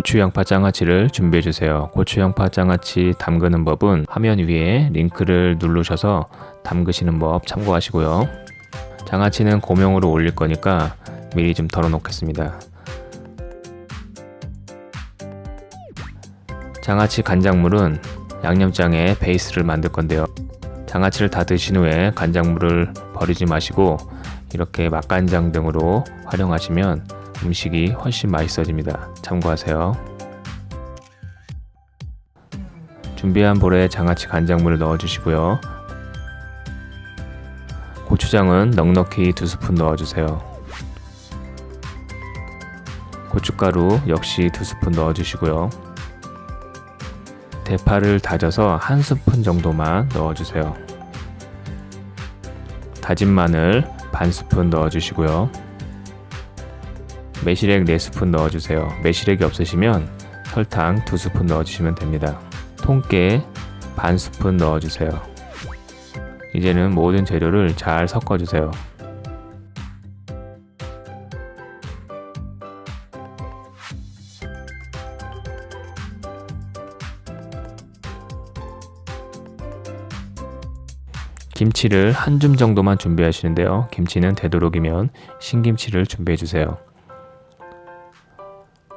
고추 양파 장아찌를 준비해 주세요. 고추 양파 장아찌 담그는 법은 화면 위에 링크를 누르셔서 담그시는 법 참고하시고요. 장아찌는 고명으로 올릴 거니까 미리 좀 덜어 놓겠습니다. 장아찌 간장물은 양념장의 베이스를 만들 건데요. 장아찌를 다 드신 후에 간장물을 버리지 마시고 이렇게 맛간장 등으로 활용하시면 음식이 훨씬 맛있어집니다. 참고하세요. 준비한 볼에 장아찌 간장물을 넣어주시고요. 고추장은 넉넉히 두 스푼 넣어주세요. 고춧가루 역시 두 스푼 넣어주시고요. 대파를 다져서 한 스푼 정도만 넣어주세요. 다진 마늘 반 스푼 넣어주시고요. 매실액 4스푼 넣어주세요. 매실액이 없으시면 설탕 2스푼 넣어주시면 됩니다. 통깨 반 스푼 넣어주세요. 이제는 모든 재료를 잘 섞어주세요. 김치를 한 줌 정도만 준비하시는데요. 김치는 되도록이면 신김치를 준비해 주세요.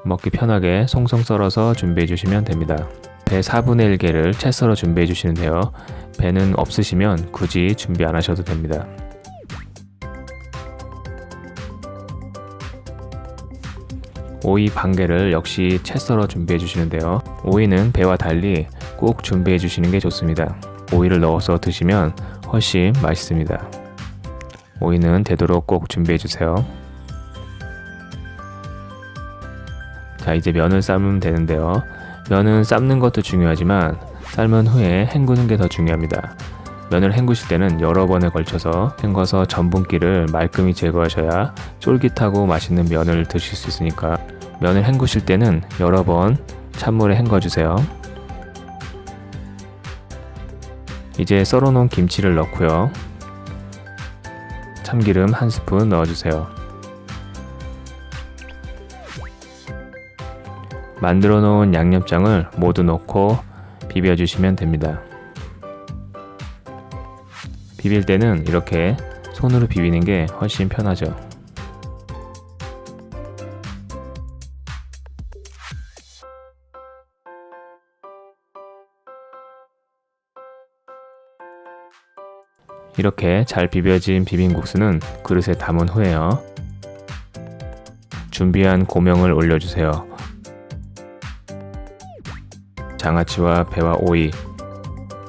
먹기 편하게 송송 썰어서 준비해 주시면 됩니다. 배 4분의 1개를 채 썰어 준비해 주시는데요. 배는 없으시면 굳이 준비 안 하셔도 됩니다. 오이 반 개를 역시 채 썰어 준비해 주시는데요. 오이는 배와 달리 꼭 준비해 주시는 게 좋습니다. 오이를 넣어서 드시면 훨씬 맛있습니다. 오이는 되도록 꼭 준비해 주세요. 자, 이제 면을 삶으면 되는데요. 면은 삶는 것도 중요하지만 삶은 후에 헹구는 게 더 중요합니다. 면을 헹구실 때는 여러 번에 걸쳐서 헹궈서 전분기를 말끔히 제거하셔야 쫄깃하고 맛있는 면을 드실 수 있으니까 면을 헹구실 때는 여러 번 찬물에 헹궈 주세요. 이제 썰어 놓은 김치를 넣고요. 참기름 한 스푼 넣어 주세요. 만들어 놓은 양념장을 모두 넣고 비벼 주시면 됩니다. 비빌 때는 이렇게 손으로 비비는 게 훨씬 편하죠. 이렇게 잘 비벼진 비빔국수는 그릇에 담은 후에요. 준비한 고명을 올려주세요. 장아찌와 배와 오이,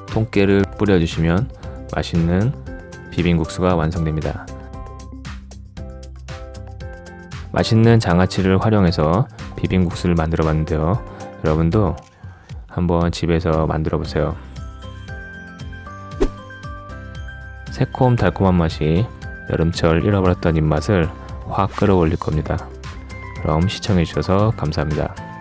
통깨를 뿌려주시면 맛있는 비빔국수가 완성됩니다. 맛있는 장아찌를 활용해서 비빔국수를 만들어 봤는데요. 여러분도 한번 집에서 만들어 보세요. 새콤 달콤한 맛이 여름철 잃어버렸던 입맛을 확 끌어올릴 겁니다. 그럼 시청해주셔서 감사합니다.